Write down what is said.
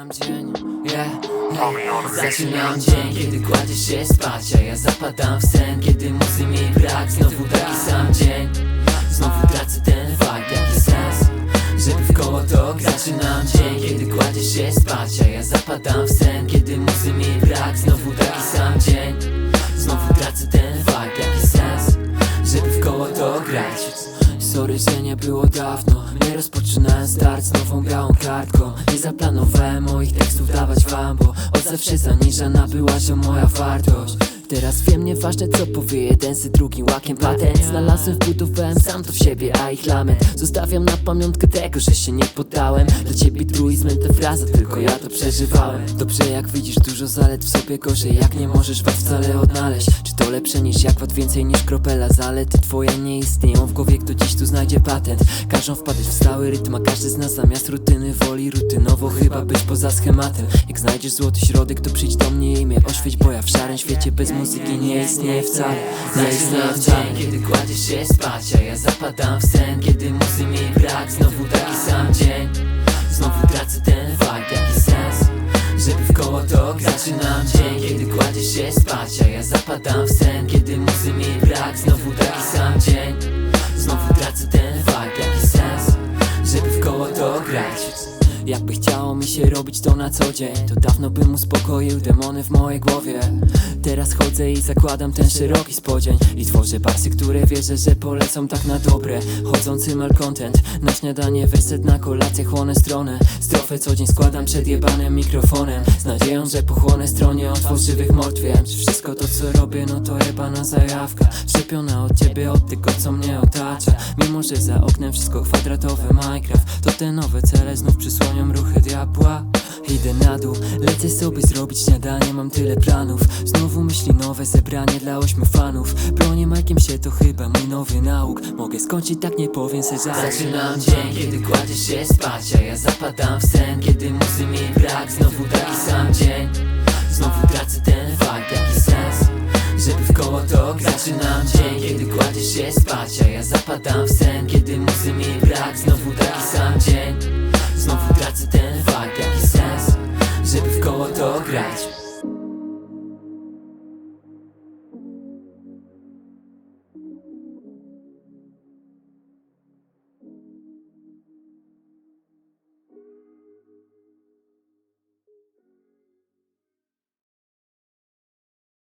Zaczynam dzień, yeah. Zaczynam dzień, kiedy kładziesz się spać A ja zapadam w sen, kiedy muzy mi brak. Znowu taki sam dzień Znowu tracę ten vibe, jaki sens? Żeby w koło to Zaczynam dzień, kiedy kładziesz się spać A ja zapadam w sen, kiedy muzy mi brak. Znowu taki sam dzień Znowu tracę ten vibe, jaki sens? Żeby w koło to grać. Sorry, że nie było dawno. Nie rozpoczynałem start z nową białą kartką Nie zaplanowałem moich tekstów dawać wam Bo od zawsze zaniżana była, że moja wartość. Teraz wiem, nieważne co powie jeden z drugim łakiem patent. Znalazłem, wbudowałem sam to w siebie, a ich lament. Zostawiam na pamiątkę tego, że się nie poddałem. Dla ciebie truizmem ta fraza, tylko ja to przeżywałem. Dobrze jak widzisz dużo zalet w sobie, gorzej jak nie możesz was wcale odnaleźć to lepsze niż jak wad więcej niż kropela. Zalety twoje nie istnieją w głowie, kto dziś tu znajdzie patent? Każą wpadać w stały rytm, a każdy z nas zamiast rutyny woli rutynowo chyba być poza schematem. Jak znajdziesz złoty środek, to przyjdź do mnie i mnie oświeć Bo ja w szarym świecie bez muzyki nie istnieje wcale. Nie istnieje Kiedy kładziesz się spać, a ja zapadam w sen. Kiedy muzy mi brak, znowu taki sam dzień. Znowu tracę ten żeby w koło to grać Zaczynam dzień, kiedy kładziesz się spać A ja zapadam w sen, kiedy muzy mi brak Znowu taki sam dzień. Znowu tracę ten vibe, jaki sens Żeby w koło to grać Jakby chciało mi się robić to na co dzień. To dawno bym uspokoił demony w mojej głowie. Teraz chodzę i zakładam ten szeroki spodzień. I tworzę barsy, które wierzę, że polecą tak na dobre. Chodzący malcontent Na śniadanie, werset na kolację, chłonę stronę. Strofę co dzień składam przed jebanym mikrofonem. Z nadzieją, że pochłonę stronie od fałszywych mord Wiem, że wszystko to co robię, no to jebana zajawka. Szczepiona od ciebie, od tego co mnie otacza. Mimo, że za oknem wszystko kwadratowe Minecraft To te nowe cele znów przysłonią ruchy diabła. Idę na dół, lecę sobie zrobić śniadanie. Mam tyle planów, znowu myśli nowe Zebranie dla ośmiu fanów. Bronię majkiem się, to chyba mój nowy nauk. Mogę skończyć, tak nie powiem se żart Zaczynam dzień, kiedy kładziesz się spać A ja zapadam w sen, kiedy muzy mi brak. Znowu taki sam dzień Znowu tracę ten vibe, jaki sens. Żeby w koło to grać Zaczynam dzień, kiedy kładziesz się spać A ja zapadam w sen, kiedy muzy mi brak dzień